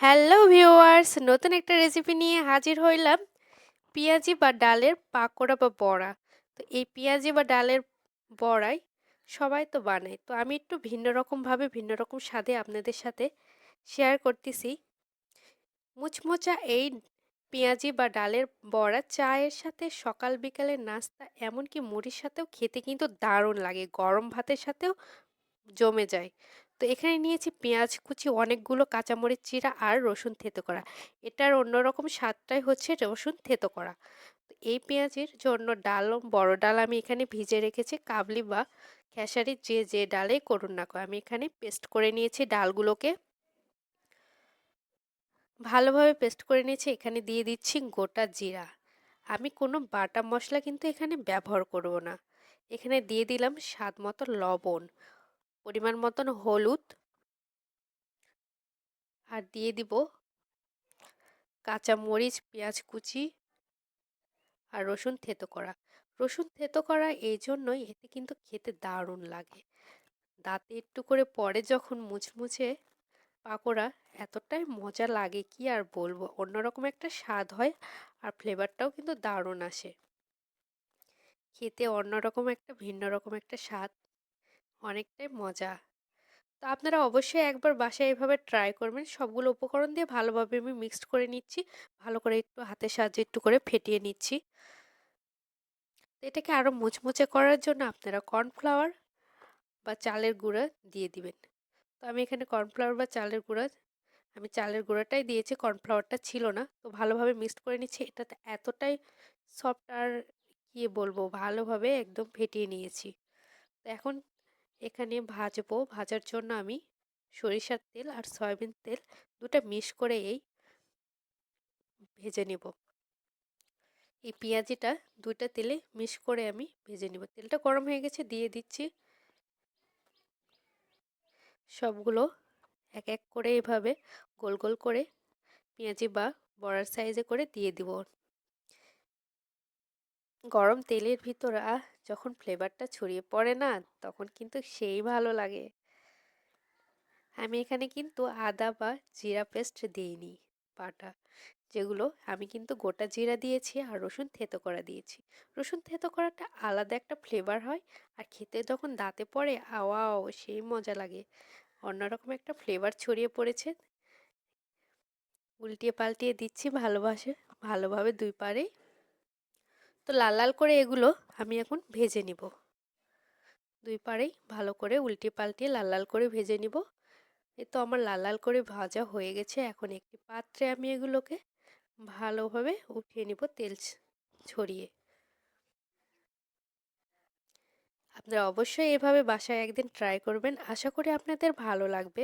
Hello viewers, নতুন একটা recipe নিয়ে হাজির হইলাম। পেঁয়াজি বা ডালের পাকোড়া বা বড়া। তো এই পেঁয়াজি বা ডালের বড়াই সবাই তো বানায় তো আমি একটু ভিন্ন রকমভাবে, ভিন্ন রকম স্বাদে আপনাদের সাথে শেয়ার করতেছি। মুচমোচা এই পেঁয়াজি বা ডালের বড়া চায়ের সাথে সকাল বিকালের নাস্তা, এমনকি মুড়ির সাথেও খেতে কিন্তু দারুণ লাগে। গরম ভাতের সাথেও জমে যায়। তো এখানে নিয়েছি পেঁয়াজ কুচি, অনেকগুলো কাঁচামরিচ চিরা আর রসুন থেতো করা। এটার অন্যরকম স্বাদটাই হচ্ছে রসুন থেতো করা। এই পেঁয়াজের জন্য ডাল, বড় ডাল আমি এখানে ভিজে রেখেছি। কাবলি বা খেসারির যে যে ডালেই করুন না আমি এখানে পেস্ট করে নিয়েছি ডালগুলোকে। ভালোভাবে পেস্ট করে নিয়েছি, এখানে দিয়ে দিচ্ছি গোটা জিরা। আমি কোনো বাটা মশলা কিন্তু এখানে ব্যবহার করব না। এখানে দিয়ে দিলাম স্বাদ মতো লবণ। পরিমাণ মতন হলুদ আর দিয়ে দিব কাঁচা মরিচ পেঁয়াজ কুচি আর রসুন থেতো করা। রসুন থেতো করা এই জন্যই এতে কিন্তু খেতে দারুণ লাগে। দাঁতে একটু করে পরে যখন মুচমুচে পাকোড়া, এতটাই মজা লাগে কি আর বলব? অন্যরকম একটা স্বাদ হয় আর ফ্লেভারটাও কিন্তু দারুণ আসে। খেতে অন্যরকম একটা, ভিন্ন রকম একটা স্বাদ। অনেকটাই মজা। তো আপনারা অবশ্যই একবার বাসায় এভাবে ট্রাই করবেন। সবগুলো উপকরণ দিয়ে ভালোভাবে আমি মিক্সড করে নিচ্ছি। ভালো করে একটু হাতের সাহায্যে একটু করে ফেটিয়ে নিচ্ছি। এটাকে আরও মুচমুচে করার জন্য আপনারা কর্নফ্লাওয়ার বা চালের গুঁড়া দিয়ে দিবেন। তো আমি এখানে কর্নফ্লাওয়ার বা চালের গুঁড়া, আমি চালের গুঁড়াটাই দিয়েছি কর্নফ্লাওয়ারটা ছিল না। তো ভালোভাবে মিক্সড করে নিচ্ছি। এটাতে এতটাই সফট আর কী বলব, ভালোভাবে একদম ফেটিয়ে নিয়েছি। তো এখন এখানে ভাজবো। ভাজার জন্য আমি সরিষার তেল আর সয়াবিন তেল দুটা মিক্স করে এই ভেজে নেব। এই পেঁয়াজিটা দুইটা তেলে মিক্স করে আমি ভেজে নেব। তেলটা গরম হয়ে গেছে, দিয়ে দিচ্ছি। সবগুলো এক এক করে এভাবে গোল গোল করে পেঁয়াজি বা বড়ার সাইজে করে দিয়ে দিব। গরম তেলের ভিতর, আহ, যখন ফ্লেভারটা ছড়িয়ে পড়ে না, তখন কিন্তু সেই ভালো লাগে। আমি এখানে কিন্তু আদা বা জিরা পেস্ট দিইনি, বাটা, যেগুলো আমি কিন্তু গোটা জিরা দিয়েছি আর রসুন থেতো করা দিয়েছি। রসুন থেতো করাটা আলাদা একটা ফ্লেভার হয় আর খেতে যখন দাঁতে পড়ে আওয়াও সেই মজা লাগে। অন্যরকম একটা ফ্লেভার ছড়িয়ে পড়েছে। উল্টিয়ে পাল্টিয়ে দিচ্ছি ভালোবাসে, ভালোভাবে দুই পারেই তো লাল লাল করে এগুলো আমি এখন ভেজে নিব। দুই পাড়েই ভালো করে উল্টে পাল্টে লাল লাল করে ভেজে নিব। এ তো আমার লাল লাল করে ভাজা হয়ে গেছে। এখন একটি পাত্রে আমি এগুলোকে ভালোভাবে উঠিয়ে নিব তেল ছড়িয়ে। আপনারা অবশ্যই এভাবে বাসায় একদিন ট্রাই করবেন। আশা করি আপনাদের ভালো লাগবে।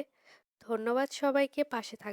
ধন্যবাদ সবাইকে। পাশে থাক